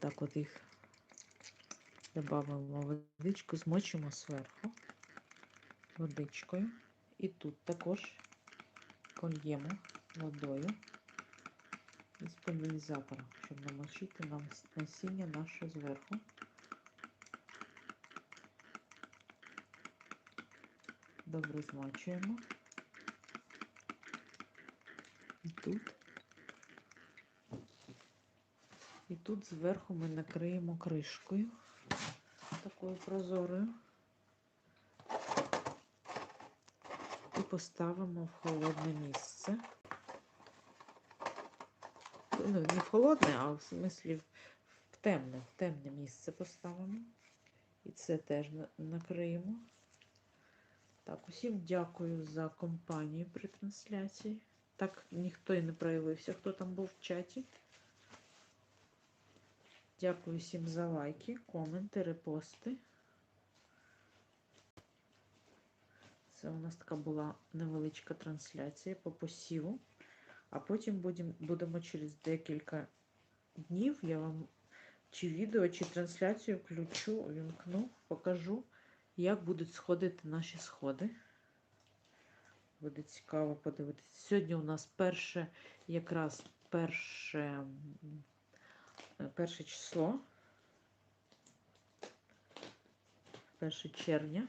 так от їх додамо водичку, змочимо зверху водичкою. І тут також польємо водою із пульверизатора, щоб намочити нам насіння наше зверху. Добре змочуємо. І тут. І тут зверху ми накриємо кришкою такою прозорою. І поставимо в холодне місце. Ну, не в холодне, а в смислі в темне, в темне місце поставимо. І це теж накриємо. Так, усім дякую за компанію при трансляції. Так ніхто і не проявився, хто там був в чаті. Дякую всім за лайки, коменти, репости. Це у нас така була невеличка трансляція по посіву. А потім будем, будемо через декілька днів я вам чи відео, чи трансляцію включу, вімкну, покажу, як будуть сходити наші сходи. Буде цікаво подивитися. Сьогодні у нас перше, якраз перше, перше число, 1 червня.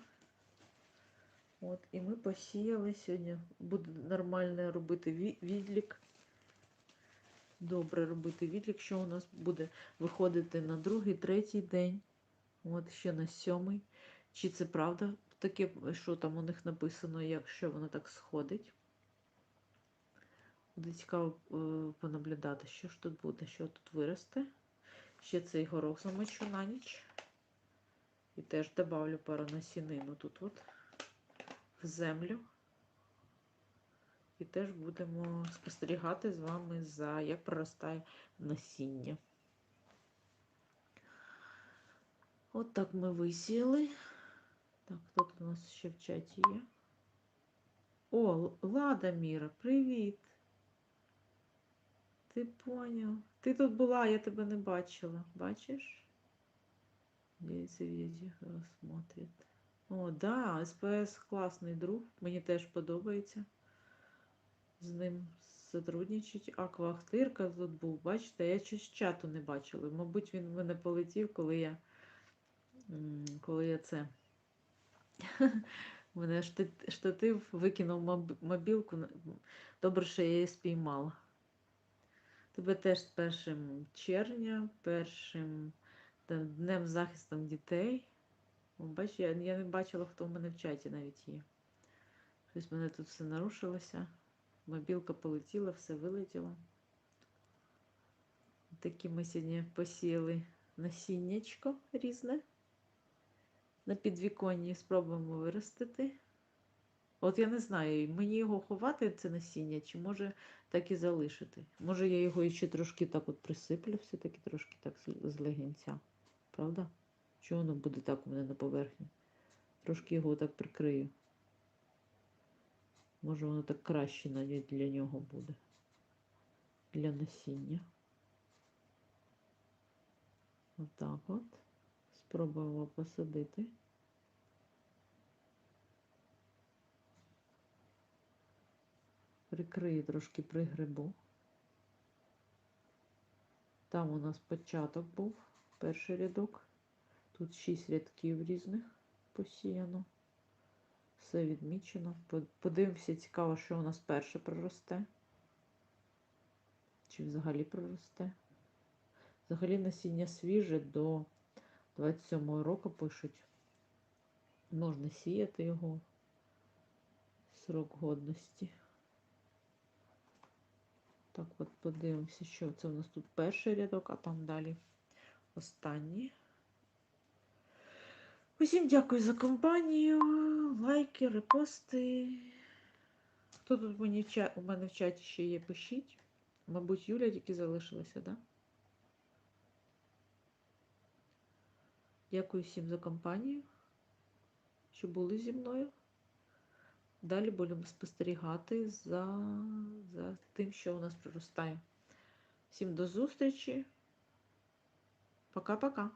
От, і ми посіяли сьогодні. Буде нормально робити відлік. Добре робити відлік, що у нас буде виходити на другий, третій день. От ще на сьомий. Чи це правда таке, що там у них написано, якщо воно так сходить? Буде цікаво е, понаблюдати, що ж тут буде, що тут виросте. Ще цей горох замочу на ніч. І теж добавлю пару насінину тут от в землю. І теж будемо спостерігати з вами за як проростає насіння. От так ми висіяли. Так, хто тут у нас ще в чаті є? О, Лада Міра, привіт. Ти поняв? Ти тут була, я тебе не бачила. Бачиш? Дивіться, відео смотрит. О, да, СПС класний друг. Мені теж подобається з ним сотрудничать. Аквахтирка тут був. Бачите, я щось чату не бачила. Мабуть, він в мене полетів, коли я коли я це. Мене штатив викинув мобілку. Добре, що я її спіймала. Тебе теж з першим червня, першим та, днем захистом дітей. Бач, я, я не бачила, хто в мене в чаті навіть є. Щось в мене тут все нарушилося. Мобілка полетіла, все вилетіло. Такі ми сьогодні посіяли насіннячко різне. На підвіконні спробуємо виростити. От я не знаю, мені його ховати, це насіння, чи може так і залишити. Може я його ще трошки так от присиплю, все-таки трошки так з- легінця. Правда? Чи воно буде так у мене на поверхні? Трошки його так прикрию. Може воно так краще для нього буде. Для насіння. Отак от. Спробуємо посадити. Прикрию трошки пригрибу. Там у нас початок був, перший рядок. Тут шість рядків різних посіяно. Все відмічено. Подивимося, цікаво, що у нас перше проросте. Чи взагалі проросте. Взагалі насіння свіже до 27 року пишуть. Можна сіяти його. Срок годності. Так, от подивимося, що це у нас тут перший рядок, а там далі останній. Усім дякую за компанію. Лайки, репости. Хто тут мені у мене в чаті ще є, пишіть. Мабуть, Юля тільки залишилася, так? Да? Дякую всім за компанію, що були зі мною. Далі будемо спостерігати за, за тим, що у нас проростає. Всім до зустрічі. Пока-пока.